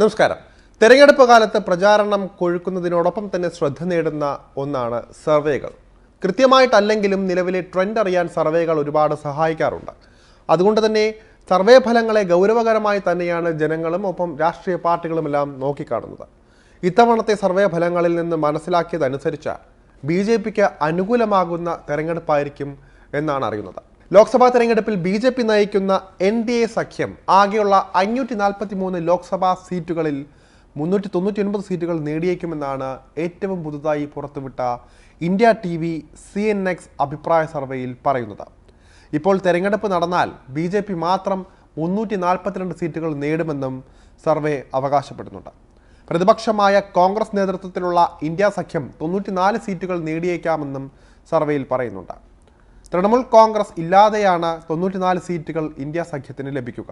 നമസ്കാരം. തെരഞ്ഞെടുപ്പ് കാലത്ത് പ്രചാരണം കൊഴുക്കുന്നതിനോടൊപ്പം തന്നെ ശ്രദ്ധ നേടുന്ന ഒന്നാണ് സർവേകൾ. കൃത്യമായിട്ടല്ലെങ്കിലും നിലവിലെ ട്രെൻഡ് അറിയാൻ സർവേകൾ ഒരുപാട് സഹായിക്കാറുണ്ട്. അതുകൊണ്ട് തന്നെ സർവേ ഫലങ്ങളെ ഗൗരവകരമായി തന്നെയാണ് ജനങ്ങളും ഒപ്പം രാഷ്ട്രീയ പാർട്ടികളുമെല്ലാം നോക്കിക്കാണുന്നത്. ഇത്തവണത്തെ സർവേ ഫലങ്ങളിൽ നിന്ന് മനസ്സിലാക്കിയതനുസരിച്ച് ബി ജെ പിക്ക് അനുകൂലമാകുന്ന തെരഞ്ഞെടുപ്പായിരിക്കും എന്നാണ് അറിയുന്നത്. ലോക്സഭാ തെരഞ്ഞെടുപ്പിൽ ബി ജെ പി നയിക്കുന്ന എൻ ഡി എ സഖ്യം ആകെയുള്ള അഞ്ഞൂറ്റി നാൽപ്പത്തി മൂന്ന് ലോക്സഭാ സീറ്റുകളിൽ മുന്നൂറ്റി തൊണ്ണൂറ്റി ഒൻപത് സീറ്റുകൾ നേടിയേക്കുമെന്നാണ് ഏറ്റവും പുതുതായി പുറത്തുവിട്ട India T V C N X അഭിപ്രായ സർവേയിൽ പറയുന്നത്. ഇപ്പോൾ തെരഞ്ഞെടുപ്പ് നടന്നാൽ ബി ജെ പി മാത്രം മുന്നൂറ്റി നാൽപ്പത്തിരണ്ട് സീറ്റുകൾ നേടുമെന്നും സർവേ അവകാശപ്പെടുന്നുണ്ട്. പ്രതിപക്ഷമായ കോൺഗ്രസ് നേതൃത്വത്തിലുള്ള ഇന്ത്യ സഖ്യം തൊണ്ണൂറ്റിനാല് സീറ്റുകൾ നേടിയേക്കാമെന്നും സർവേയിൽ പറയുന്നുണ്ട്. തൃണമൂൽ കോൺഗ്രസ് ഇല്ലാതെയാണ് തൊണ്ണൂറ്റിനാല് സീറ്റുകൾ ഇന്ത്യ സഖ്യത്തിന് ലഭിക്കുക.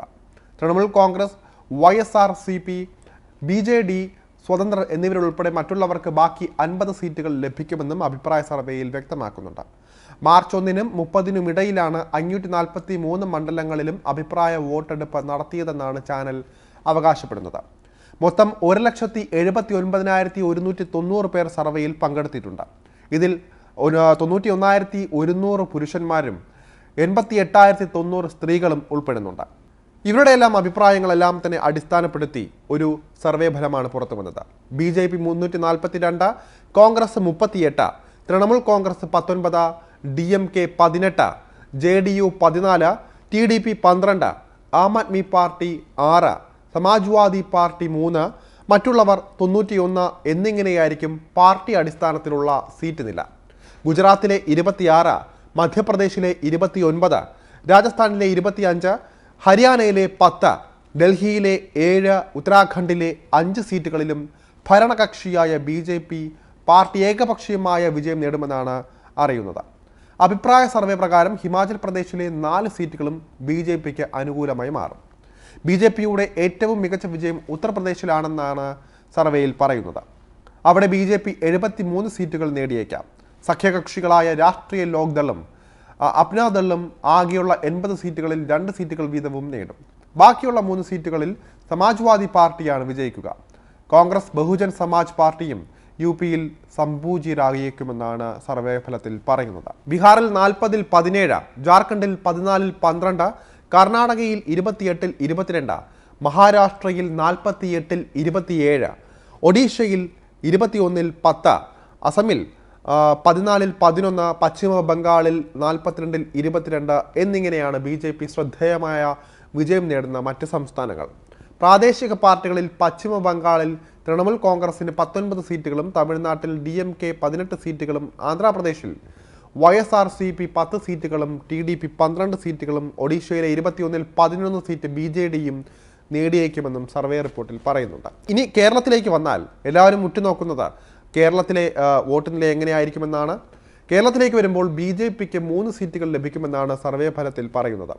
Trinamool Congress Y S R C P B J D സ്വതന്ത്രർ എന്നിവരുൾപ്പെടെ മറ്റുള്ളവർക്ക് ബാക്കി അൻപത് സീറ്റുകൾ ലഭിക്കുമെന്നും അഭിപ്രായ സർവേയിൽ വ്യക്തമാക്കുന്നുണ്ട്. മാർച്ച് ഒന്നിനും മുപ്പതിനും ഇടയിലാണ് അഞ്ഞൂറ്റി നാൽപ്പത്തി മൂന്ന് മണ്ഡലങ്ങളിലും അഭിപ്രായ വോട്ടെടുപ്പ് നടത്തിയതെന്നാണ് ചാനൽ അവകാശപ്പെടുന്നത്. മൊത്തം ഒരു ലക്ഷത്തി എഴുപത്തി ഒൻപതിനായിരത്തി ഒരുന്നൂറ്റി തൊണ്ണൂറ് പേർ സർവേയിൽ പങ്കെടുത്തിട്ടുണ്ട്. ഇതിൽ തൊണ്ണൂറ്റി ഒന്നായിരത്തി ഒരുന്നൂറ് പുരുഷന്മാരും എൺപത്തി എട്ടായിരത്തി തൊണ്ണൂറ് സ്ത്രീകളും ഉൾപ്പെടുന്നുണ്ട്. ഇവരുടെ എല്ലാം അഭിപ്രായങ്ങളെല്ലാം തന്നെ അടിസ്ഥാനപ്പെടുത്തി ഒരു സർവേ ഫലമാണ് പുറത്തു വന്നത്. ബി ജെ പി മുന്നൂറ്റി നാൽപ്പത്തി രണ്ട് കോൺഗ്രസ് മുപ്പത്തിയെട്ട് തൃണമൂൽ കോൺഗ്രസ് പത്തൊൻപത് ഡി എം കെ പതിനെട്ട് ജെ ഡി യു പതിനാല് ടി ഡി പി പന്ത്രണ്ട് ആം ആദ്മി പാർട്ടി ആറ് സമാജ്വാദി പാർട്ടി മൂന്ന് മറ്റുള്ളവർ തൊണ്ണൂറ്റിയൊന്ന് എന്നിങ്ങനെയായിരിക്കും പാർട്ടി അടിസ്ഥാനത്തിലുള്ള സീറ്റ് നില. ഗുജറാത്തിലെ ഇരുപത്തിയാറ് മധ്യപ്രദേശിലെ ഇരുപത്തിയൊൻപത് രാജസ്ഥാനിലെ ഇരുപത്തിയഞ്ച് ഹരിയാനയിലെ പത്ത് ഡൽഹിയിലെ ഏഴ് ഉത്തരാഖണ്ഡിലെ അഞ്ച് സീറ്റുകളിലും ഭരണകക്ഷിയായ ബി ജെ പി പാർട്ടി ഏകപക്ഷീയമായ വിജയം നേടുമെന്നാണ് അറിയുന്നത്. അഭിപ്രായ സർവേ പ്രകാരം ഹിമാചൽ പ്രദേശിലെ നാല് സീറ്റുകളും ബി ജെ പിക്ക് അനുകൂലമായി മാറും. ബി ജെ പിയുടെ ഏറ്റവും മികച്ച വിജയം ഉത്തർപ്രദേശിലാണെന്നാണ് സർവേയിൽ പറയുന്നത്. അവിടെ ബി ജെ പി എഴുപത്തി മൂന്ന് സീറ്റുകൾ നേടിയേക്കാം. സഖ്യകക്ഷികളായ രാഷ്ട്രീയ ലോക്ദളും അപ്നാദളും ആകെയുള്ള എൺപത് സീറ്റുകളിൽ രണ്ട് സീറ്റുകൾ വീതവും നേടും. ബാക്കിയുള്ള മൂന്ന് സീറ്റുകളിൽ സമാജ്വാദി പാർട്ടിയാണ് വിജയിക്കുക. കോൺഗ്രസ് ബഹുജൻ സമാജ് പാർട്ടിയും യു പിയിൽ സംഭൂജിരാകിയേക്കുമെന്നാണ് സർവേ ഫലത്തിൽ പറയുന്നത്. ബീഹാറിൽ നാൽപ്പതിൽ പതിനേഴ് ജാർഖണ്ഡിൽ പതിനാലിൽ പന്ത്രണ്ട് കർണാടകയിൽ ഇരുപത്തിയെട്ടിൽ ഇരുപത്തിരണ്ട് മഹാരാഷ്ട്രയിൽ നാൽപ്പത്തിയെട്ടിൽ ഇരുപത്തിയേഴ് ഒഡീഷയിൽ ഇരുപത്തിയൊന്നിൽ പത്ത് അസമിൽ പതിനാലിൽ പതിനൊന്ന് പശ്ചിമ ബംഗാളിൽ നാൽപ്പത്തിരണ്ടിൽ ഇരുപത്തിരണ്ട് എന്നിങ്ങനെയാണ് ബി ജെ പി ശ്രദ്ധേയമായ വിജയം നേടുന്ന മറ്റ് സംസ്ഥാനങ്ങൾ. പ്രാദേശിക പാർട്ടികളിൽ പശ്ചിമ ബംഗാളിൽ തൃണമൂൽ കോൺഗ്രസിന് പത്തൊൻപത് സീറ്റുകളും തമിഴ്നാട്ടിൽ ഡി എം കെ പതിനെട്ട് സീറ്റുകളും ആന്ധ്രാപ്രദേശിൽ Y S R C P പത്ത് സീറ്റുകളും ടി ഡി പി പന്ത്രണ്ട് സീറ്റുകളും ഒഡീഷയിലെ ഇരുപത്തിയൊന്നിൽ പതിനൊന്ന് സീറ്റ് ബി ജെ ഡിയും നേടിയേക്കുമെന്നും സർവേ റിപ്പോർട്ടിൽ പറയുന്നുണ്ട്. ഇനി കേരളത്തിലേക്ക് വന്നാൽ എല്ലാവരും ഉറ്റുനോക്കുന്നത് കേരളത്തിലെ വോട്ട് നില എങ്ങനെയായിരിക്കുമെന്നാണ്. കേരളത്തിലേക്ക് വരുമ്പോൾ ബി ജെ പിക്ക് മൂന്ന് സീറ്റുകൾ ലഭിക്കുമെന്നാണ് സർവേ ഫലത്തിൽ പറയുന്നത്.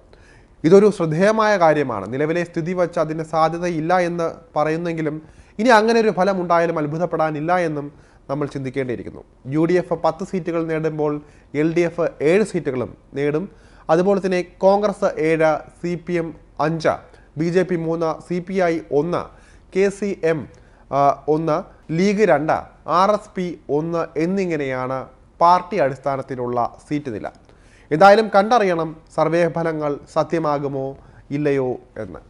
ഇതൊരു ശ്രദ്ധേയമായ കാര്യമാണ്. നിലവിലെ സ്ഥിതി വച്ച് അതിന് സാധ്യതയില്ല എന്ന് പറയുന്നെങ്കിലും ഇനി അങ്ങനെ ഒരു ഫലം ഉണ്ടായാലും അത്ഭുതപ്പെടാനില്ല എന്നും നമ്മൾ ചിന്തിക്കേണ്ടിയിരിക്കുന്നു. യു ഡി എഫ് പത്ത് സീറ്റുകൾ നേടുമ്പോൾ എൽ ഡി എഫ് ഏഴ് സീറ്റുകളും നേടും. അതുപോലെ തന്നെ കോൺഗ്രസ് ഏഴ് സി പി എം അഞ്ച് ബി ജെ പി മൂന്ന് സി പി ഐ ഒന്ന് കെ സി എം ഒന്ന് ലീഗ് രണ്ട് ആർ എസ് പി ഒന്ന് എന്നിങ്ങനെയാണ് പാർട്ടി അടിസ്ഥാനത്തിലുള്ള സീറ്റ് നില. എന്തായാലും കണ്ടറിയണം സർവേ ഫലങ്ങൾ സത്യമാകുമോ ഇല്ലയോ എന്ന്.